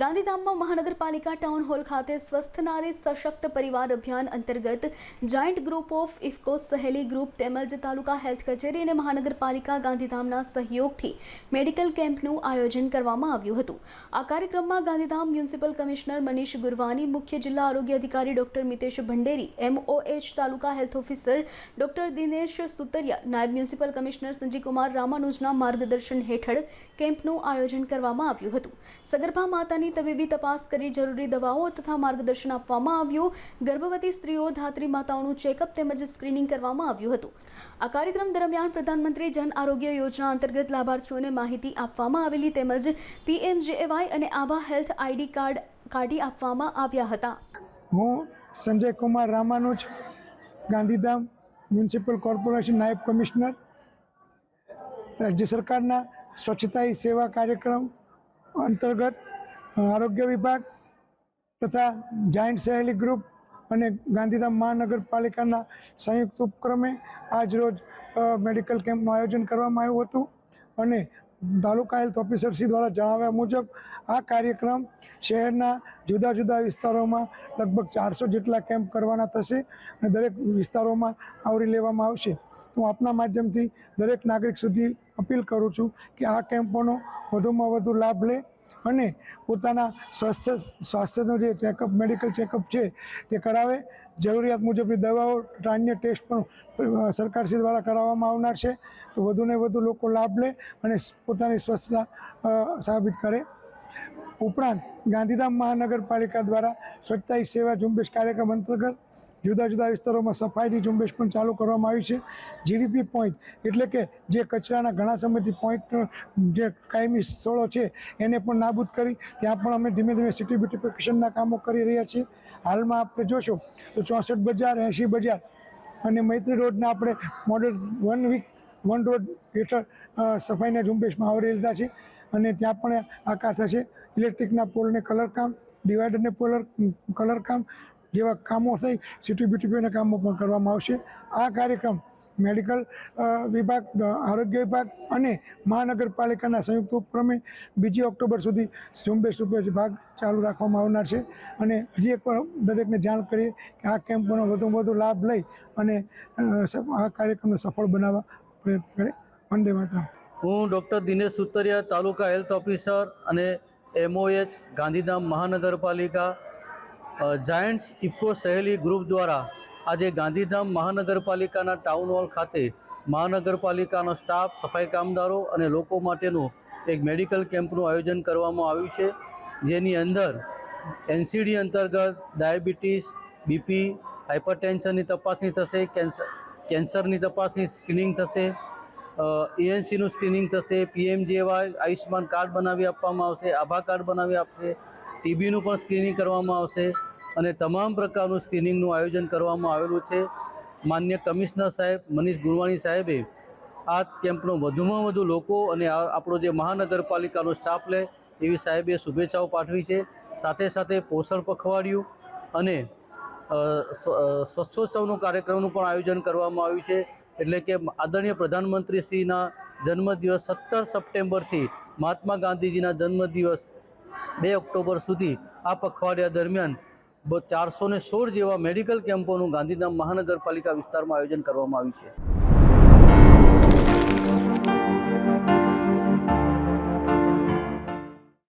ગાંધીધામમાં મહાનગરપાલિકા town hall ખાતે સ્વસ્થ નારી સશક્ત પરિવાર અભિયાન અંતર્ગત જાયન્ટ ગ્રુપ ઓફ ઇફકો સહેલી ગ્રુપ તેમજ તાલુકા હેલ્થ કચેરી અને મહાનગરપાલિકા ગાંધીધામના સહયોગથી મેડિકલ કેમ્પનું આયોજન કરવામાં આવ્યું હતું. આ કાર્યક્રમમાં ગાંધીધામ મ્યુનિસિપલ કમિશનર મનીષ ગુરવાની, મુખ્ય જિલ્લા આરોગ્ય અધિકારી doctor Mitesh Bhanderi MOH taluka health officer doctor Dinesh Sutariya, નાયબ મ્યુનિસિપલ કમિશનર સંજીવકુમાર રામાનુજના માર્ગદર્શન હેઠળ કેમ્પનું આયોજન કરવામાં આવ્યું હતું. સગર્ભા માતાની તબીબી તપાસ કરી જરૂરી દવાઓ તથા માર્ગદર્શન આપવામાં આવ્યું. ગર્ભવતી સ્ત્રીઓ ધાત્રી માતાઓનું ચેકઅપ તેમજ સ્ક્રીનિંગ કરવામાં આવ્યું હતું. આ કાર્યક્રમ દરમિયાન પ્રધાનમંત્રી જન આરોગ્ય યોજના અંતર્ગત લાભાર્થીઓને માહિતી આપવામાં આવેલી તેમજ પીએમજેએવાય અને આભા હેલ્થ આઈડી કાર્ડ કાઢી આપવામાં આવ્યા હતા. હું સંજય કુમાર રામાનુજ, ગાંધીધામ મ્યુનિસિપલ કોર્પોરેશન નાયબ કમિશનર, રાજ્ય સરકારના સ્વચ્છતા સેવા કાર્યક્રમ અંતર્ગત આરોગ્ય વિભાગ તથા જાયન્ટ સહેલી ગ્રુપ અને ગાંધીધામ મહાનગરપાલિકાના સંયુક્ત ઉપક્રમે આજરોજ રોજ મેડિકલ કેમ્પનું આયોજન કરવામાં આવ્યું હતું અને તાલુકા હેલ્થ ઓફિસરશ્રી દ્વારા જણાવ્યા મુજબ, આ કાર્યક્રમ શહેરના જુદા જુદા વિસ્તારોમાં લગભગ ચારસો જેટલા કેમ્પ કરવાના થશે અને દરેક વિસ્તારોમાં આવરી લેવામાં આવશે. હું આપના માધ્યમથી દરેક નાગરિક સુધી અપીલ કરું છું કે આ કેમ્પોનો વધુમાં વધુ લાભ લે અને પોતાના સ્વાસ્થ્ય સ્વાસ્થ્યનું જે ચેકઅપ, મેડિકલ ચેકઅપ છે તે કરાવે. જરૂરિયાત મુજબની દવાઓ, અન્ય ટેસ્ટ પણ સરકારશ્રી દ્વારા કરાવવામાં આવનાર છે. તો વધુને વધુ લોકો લાભ લે અને પોતાની સ્વચ્છતા સાબિત કરે. ઉપરાંત ગાંધીધામ મહાનગરપાલિકા દ્વારા સ્વચ્છતા સેવા ઝુંબેશ કાર્યક્રમ અંતર્ગત જુદા જુદા વિસ્તારોમાં સફાઈની ઝુંબેશ પણ ચાલુ કરવામાં આવી છે. જીવીપી પોઈન્ટ એટલે કે જે કચરાના ઘણા સમયથી પોઈન્ટ જે કાયમી સ્થળો છે, એને પણ નાબૂદ કરી ત્યાં પણ અમે ધીમે ધીમે સિટી બ્યુટિફિકેશનના કામો કરી રહ્યા છીએ. હાલમાં આપણે જોશો તો ચોસઠ બજાર, એંશી બજાર અને મૈત્રી રોડને આપણે model one week one road હેઠળ સફાઈના ઝુંબેશમાં આવરી લીધા છે અને ત્યાં પણ આકાર થશે. ઇલેક્ટ્રિકના પોલને કલરકામ ડિવાઈડરને પોલર કલરકામ જેવા કામો થઈ સિટી બ્યુટીફાઈના કામો પણ કરવામાં આવશે. આ કાર્યક્રમ મેડિકલ વિભાગ આરોગ્ય વિભાગ અને મહાનગરપાલિકાના સંયુક્ત ઉપક્રમે બીજી ઓક્ટોબર સુધી ઝુંબેશ રૂપે ભાગ ચાલુ રાખવામાં આવનાર છે. અને હજી એક વાર દરેકને જાણ કરીએ કે આ કેમ્પનો વધુમાં વધુ લાભ લઈ અને આ કાર્યક્રમને સફળ બનાવવા પ્રયત્ન કરે. વંદે માત્ર હું doctor Dinesh Sutariya, taluka health officer અને એમઓએચ ગાંધીધામ મહાનગરપાલિકા જાયન્ટ્સ ઇફકો સહેલી ગ્રુપ દ્વારા આજે ગાંધીધામ મહાનગરપાલિકાના ટાઉન હોલ ખાતે મહાનગરપાલિકાનો સ્ટાફ, સફાઈ કામદારો અને લોકો માટેનું એક મેડિકલ કેમ્પનું આયોજન કરવામાં આવ્યું છે, જેની અંદર એનસીડી અંતર્ગત ડાયાબિટીસ બીપી હાઇપરટેન્શનની તપાસણી થશે કેન્સર કેન્સરની તપાસની સ્ક્રીનિંગ થશે એએનસીનું સ્ક્રીનિંગ થશે પીએમજેવાય આયુષ્યમાન કાર્ડ બનાવી આપવામાં આવશે, આભા કાર્ડ બનાવી આપશે ટીબીનું પણ સ્ક્રીનિંગ કરવામાં આવશે અને તમામ પ્રકારનું સ્ક્રીનિંગનું આયોજન કરવામાં આવેલું છે. માન્ય કમિશનર સાહેબ મનીષ ગુરવાણી સાહેબે આ કેમ્પનો વધુમાં વધુ લોકો અને આપણો જે મહાનગરપાલિકાનો સ્ટાફ લે એવી સાહેબે શુભેચ્છાઓ પાઠવી છે. સાથે સાથે પોષણ પખવાડિયું અને સ્વચ્છોત્સવનું કાર્યક્રમનું પણ આયોજન કરવામાં આવ્યું છે. એટલે કે આદરણીય પ્રધાનમંત્રીશ્રીના જન્મદિવસ સત્તર સપ્ટેમ્બરથી મહાત્મા ગાંધીજીના જન્મદિવસ બે ઓક્ટોબર સુધી આ પખવાડિયા દરમિયાન ચારસો સોળ જેવા મેડિકલ કેમ્પોનું ગાંધીધામ મહાનગરપાલિકા વિસ્તારમાં આયોજન કરવામાં આવ્યું છે.